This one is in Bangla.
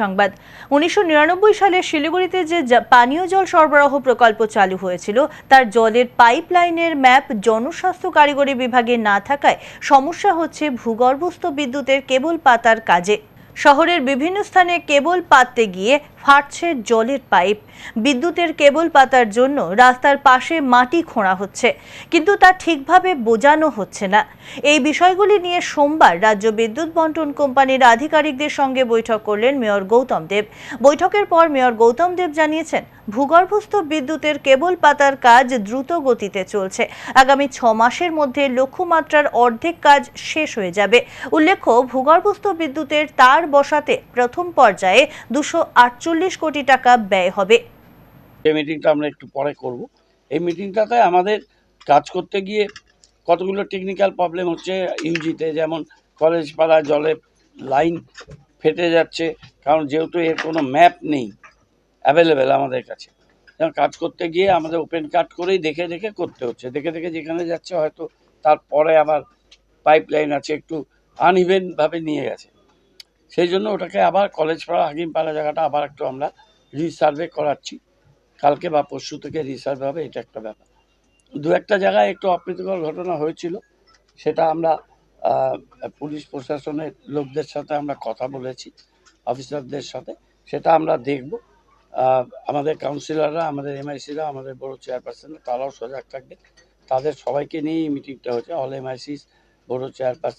সংবাদ। উনিশশো নিরানব্বই সালে শিলিগুড়িতে যে পানীয় জল সরবরাহ প্রকল্প চালু হয়েছিল, তার জলের পাইপলাইনের ম্যাপ জনস্বাস্থ্য কারিগরি বিভাগে না থাকায় সমস্যা হচ্ছে ভূগর্ভস্থ বিদ্যুতের কেবল পাতার কাজে। শহরের বিভিন্ন স্থানে কেবল পাততে গিয়ে ফাটছে জলের পাইপ। বিদ্যুতের কেবল পাতার জন্য রাস্তার পাশে মাটি খোঁড়া হচ্ছে, কিন্তু তা ঠিকভাবে বোঝানো হচ্ছে না। এই বিষয়গুলি নিয়ে সোমবার রাজ্য বিদ্যুৎ বন্টন কোম্পানির আধিকারিকদের সঙ্গে বৈঠক করলেন মেয়র গৌতম দেব। বৈঠকের পর মেয়র গৌতম দেব জানিয়েছেন, ভূগর্ভস্থ বিদ্যুতের কেবল পাতার কাজ দ্রুত গতিতে চলছে। আগামী ছ মাসের মধ্যে লক্ষ্যমাত্রার অর্ধেক কাজ শেষ হয়ে যাবে। উল্লেখ্য, ভূগর্ভস্থ বিদ্যুতের তার বসাতে প্রথম পর্যায়ে দুশো আটচল্লিশ কোটি টাকা ব্যয় হবে। এই মিটিংটা আমরা একটু পরে করব। এই মিটিংটাতে আমাদের কাজ করতে গিয়ে কতগুলো টেকনিক্যাল প্রবলেম হচ্ছে ইউজিতে, যেমন কলেজ পাড়া জলে লাইন ফেটে যাচ্ছে, কারণ যেহেতু এর কোনো ম্যাপ নেই অ্যাভেলেবেল আমাদের কাছে। যেমন কাজ করতে গিয়ে আমাদের ওপেন কাট করেই দেখে দেখে করতে হচ্ছে। দেখে দেখে যেখানে যাচ্ছে হয়তো তারপরে আবার পাইপ লাইন আছে একটু আনইভেনভাবে নিয়ে গেছে। সেই জন্য ওটাকে আবার কলেজ পাড়া, হাকিম পাড়া জায়গাটা আবার একটু আমরা রিসার্ভে করাচ্ছি। কালকে বা পরশু থেকে রিসার্ভ হবে, এটা একটা ব্যাপার। দু একটা জায়গায় একটু অপ্রীতিকর ঘটনা হয়েছিল। সেটা আমরা পুলিশ প্রশাসনের লোকদের সাথে আমরা কথা বলেছি, অফিসারদের সাথে। সেটা আমরা দেখব। আমাদের কাউন্সিলররা আমাদের এমআইসিরা আমাদের বড় চেয়ারপারসন তারাও সজাগ থাকবে। তাদের সবাইকে নিয়েই মিটিংটা হচ্ছে অল এমআইসিস বড় চেয়ারপারসন